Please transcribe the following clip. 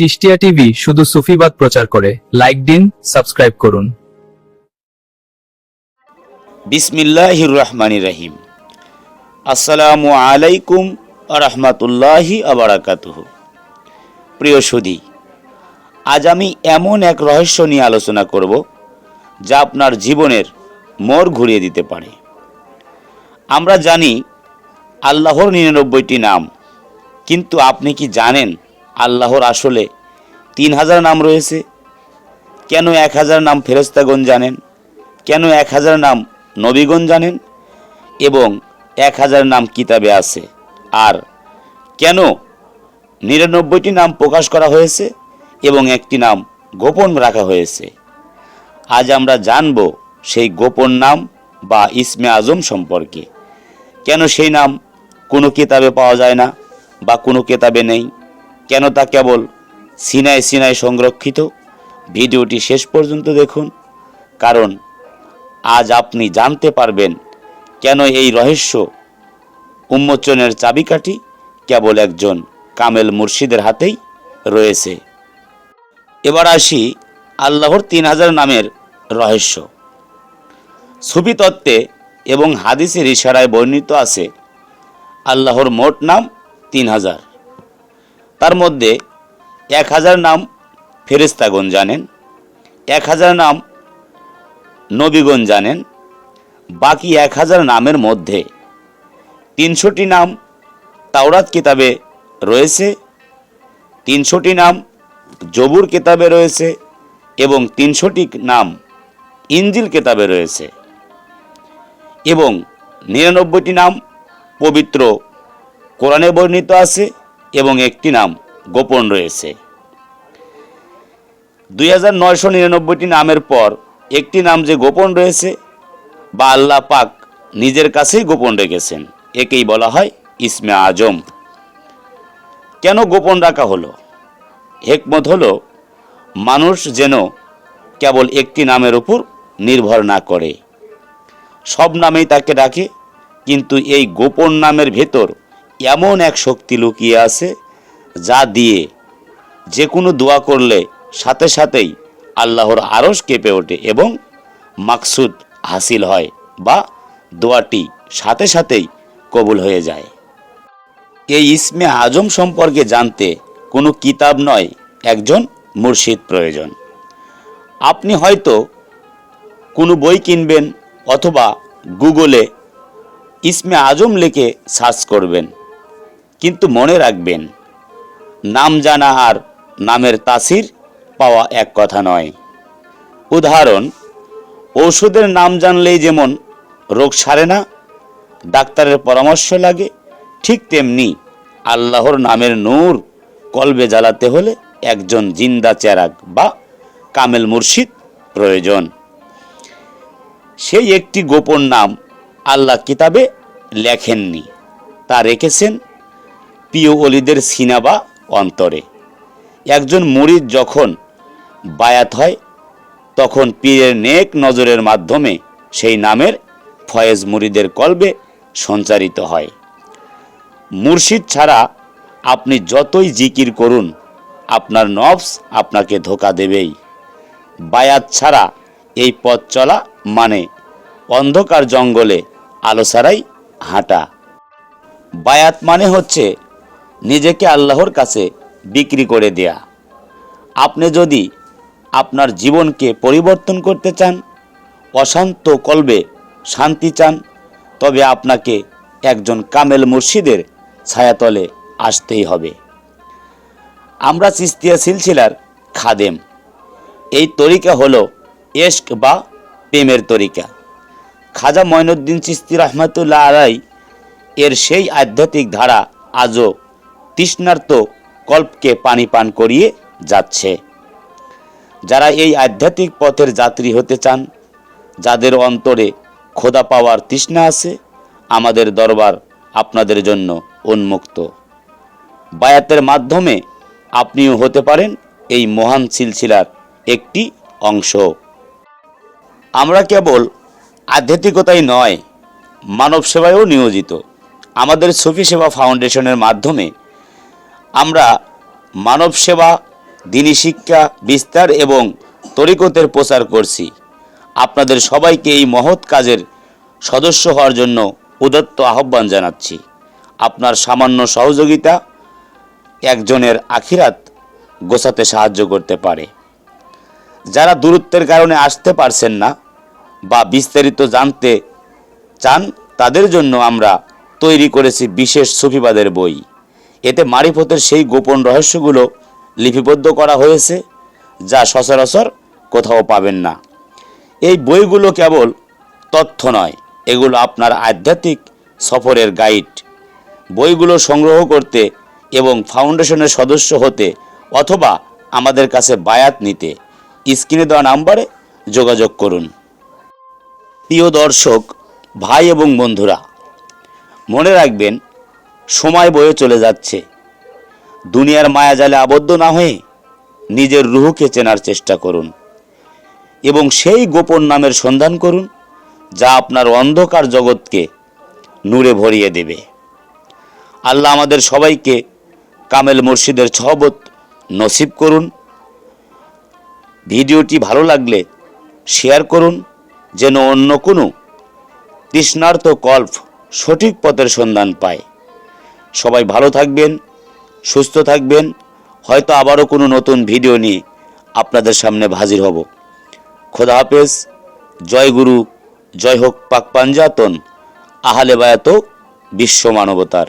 চিস্টিয়া TV শুধু সুফিবাদ প্রচার করে। লাইক দিন সাবস্ক্রাইব করুন। বিসমিল্লাহির রহমানি রহিম। আসসালামু আলাইকুম রহমতুল্লাহি আবরাকাতুহ প্রিয় সুধী, আজ আমি এমন এক রহস্য নিয়ে আলোচনা করব, যা আপনার জীবনের মোড় ঘুরিয়ে দিতে পারে। আমরা জানি আল্লাহর নিরানব্বইটি নাম, কিন্তু আপনি কি জানেন আল্লাহর আসলে তিন হাজার নাম রয়েছে। কেন এক হাজার নাম ফেরস্তাগণ জানেন? কেন এক হাজার নাম নবীগণ জানেন? এবং এক হাজার নাম কিতাবে আছে। আর কেন নিরানব্বইটি নাম প্রকাশ করা হয়েছে এবং একটি নাম গোপন রাখা হয়েছে? আজ আমরা জানব সেই গোপন নাম বা ইসমে আজম সম্পর্কে। কেন সেই নাম কোনো কিতাবে পাওয়া যায় না বা কোনো কিতাবে নেই? কেন তা কেবল সিনায় সিনায় সংরক্ষিত? ভিডিওটি শেষ পর্যন্ত দেখুন, কারণ আজ আপনি জানতে পারবেন কেন এই রহস্য উন্মোচনের চাবিকাঠি কেবল একজন কামেল মুর্শিদের হাতেই রয়েছে। এবার আসি আল্লাহর তিন হাজার নামের রহস্য। সুফি তত্ত্বে এবং হাদিসের ইশারায় বর্ণিত আছে, আল্লাহর মোট নাম তিন হাজার। তার মধ্যে এক হাজার নাম ফেরেস্তাগণ জানেন, এক হাজার নাম নবীগণ জানেন, বাকি এক হাজার নামের মধ্যে তিনশোটি নাম তাওরাত কিতাবে রয়েছে, তিনশোটি নাম জবুর কিতাবে রয়েছে এবং তিনশোটি নাম ইঞ্জিল কিতাবে রয়েছে এবং নিরানব্বইটি নাম পবিত্র কোরআনে বর্ণিত আছে। এবং একটি নাম গোপন রয়েছে। দুই হাজার নয়শো নিরানব্বইটি নামের পর একটি নাম যে গোপন রয়েছে, বা আল্লাহ পাক নিজের কাছেই গোপন রেখেছেন, একেই বলা হয় ইসমে আজম। কেন গোপন রাখা হলো? হেকমত হলো, মানুষ যেন কেবল একটি নামের উপর নির্ভর না করে। সব নামেই তাকে ডাকে, কিন্তু এই গোপন নামের ভেতর এমন এক শক্তি লুকিয়ে আছে যা দিয়ে যে কোনো দোয়া করলে সাথে সাথেই আল্লাহর আরশ কেঁপে ওঠে এবং মাকসুদ হাসিল হয় বা দোয়াটি সাথে সাথেই কবুল হয়ে যায়। এই ইসমে আজম সম্পর্কে জানতে কোনো কিতাব নয়, একজন মুর্শিদ প্রয়োজন। আপনি হয়তো কোনো বই কিনবেন অথবা গুগলে ইসমে আজম লিখে সার্চ করবেন। কিন্তু মনে রাখবেন, নাম জানা আর নামের তাসির পাওয়া এক কথা নয়। উদাহরণ, ঔষধের নাম জানলেই যেমন রোগ সারে না, ডাক্তারের পরামর্শ লাগে, ঠিক তেমনি আল্লাহর নামের নূর কলবে জ্বালাতে হলে একজন জিন্দা চেরাগ বা কামেল মুর্শিদ প্রয়োজন। সেই একটি গোপন নাম আল্লাহ কিতাবে লেখেননি, তা রেখেছেন প্রিয় অলিদের সিনা বা অন্তরে। একজন মুরিদ যখন বায়াত হয়, তখন পীরের নেক নজরের মাধ্যমে সেই নামের ফয়েজ মুরিদের কলবে সঞ্চারিত হয়। মুর্শিদ ছাড়া আপনি যতই জিকির করুন, আপনার নফস আপনাকে ধোকা দেবেই। বায়াত ছাড়া এই পথ চলা মানে অন্ধকার জঙ্গলে আলো ছাড়াই হাঁটা। বায়াত মানে হচ্ছে নিজেকে আল্লাহর কাছে বিক্রি করে দেয়া। আপনি যদি আপনার জীবনকে পরিবর্তন করতে চান, অশান্ত কলবে শান্তি চান, তবে আপনাকে একজন কামেল মুর্শিদের ছায়াতলে আসতেই হবে। আমরা চিস্তিয়া সিলসিলার খাদেম। এই তরিকা হল এশক বা প্রেমের তরিকা। খাজা ময়নুদ্দিন চিস্তি রহমতুল্লাহ আলাই এর সেই আধ্যাত্মিক ধারা আজও তৃষ্ণার্ত কল্পকে পানি পান করিয়ে যাচ্ছে। যারা এই আধ্যাত্মিক পথের যাত্রী হতে চান, যাদের অন্তরে খোদা পাওয়ার তৃষ্ণা আছে, আমাদের দরবার আপনাদের জন্য উন্মুক্ত। বায়াতের মাধ্যমে আপনিও হতে পারেন এই মহান সিলসিলার একটি অংশ। আমরা কেবল আধ্যাত্মিকতাই নয় মানব সেবায়ও নিয়োজিত। আমাদের সুফি সেবা ফাউন্ডেশনের মাধ্যমে আমরা মানব সেবা, দিনী শিক্ষা, বিস্তার এবং তরিকতের প্রচার করছি। আপনাদের সবাইকে এই মহৎ কাজের সদস্য হওয়ার জন্য উদত্ত আহ্বান জানাচ্ছি। আপনার সামান্য সহযোগিতা একজনের আখিরাত গোছাতে সাহায্য করতে পারে। যারা দূরত্বের কারণে আসতে পারছেন না বা বিস্তারিত জানতে চান, তাদের জন্য আমরা তৈরি করেছি বিশেষ সুফিবাদের বই। এতে মারিফতের সেই গোপন রহস্যগুলো লিপিবদ্ধ করা হয়েছে, যা সচরাচর কোথাও পাবেন না। এই বইগুলো কেবল তথ্য নয়, এগুলো আপনার আধ্যাত্মিক সফরের গাইড। বইগুলো সংগ্রহ করতে এবং ফাউন্ডেশনের সদস্য হতে অথবা আমাদের কাছে বায়াত নিতে স্ক্রিনে দেওয়া নাম্বারে যোগাযোগ করুন। প্রিয় দর্শক, ভাই এবং বন্ধুরা, মনে রাখবেন সময় বয়ে চলে যাচ্ছে। দুনিয়ার মায়াজালে আবদ্ধ না হয়ে নিজের রুহুকে চেনার চেষ্টা করুন এবং সেই গোপন নামের সন্ধান করুন, যা আপনার অন্ধকার জগৎকে নূরে ভরিয়ে দেবে। আল্লাহ আমাদের সবাইকে কামেল মুর্শিদের ছহবত নসিব করুন। ভিডিওটি ভালো লাগলে শেয়ার করুন, যেন অন্য কোনো তৃষ্ণার্ত কল্প সঠিক পথের সন্ধান পায়। সবাই ভালো থাকবেন, সুস্থ থাকবেন। হয়তো আবারও কোনো নতুন ভিডিও নিয়ে আপনাদের সামনে হাজির হব। খোদা হাফেজ, জয় গুরু, জয় হোক পাক পাঞ্জাতন, আহালে বায়াত বিশ্ব মানবতার।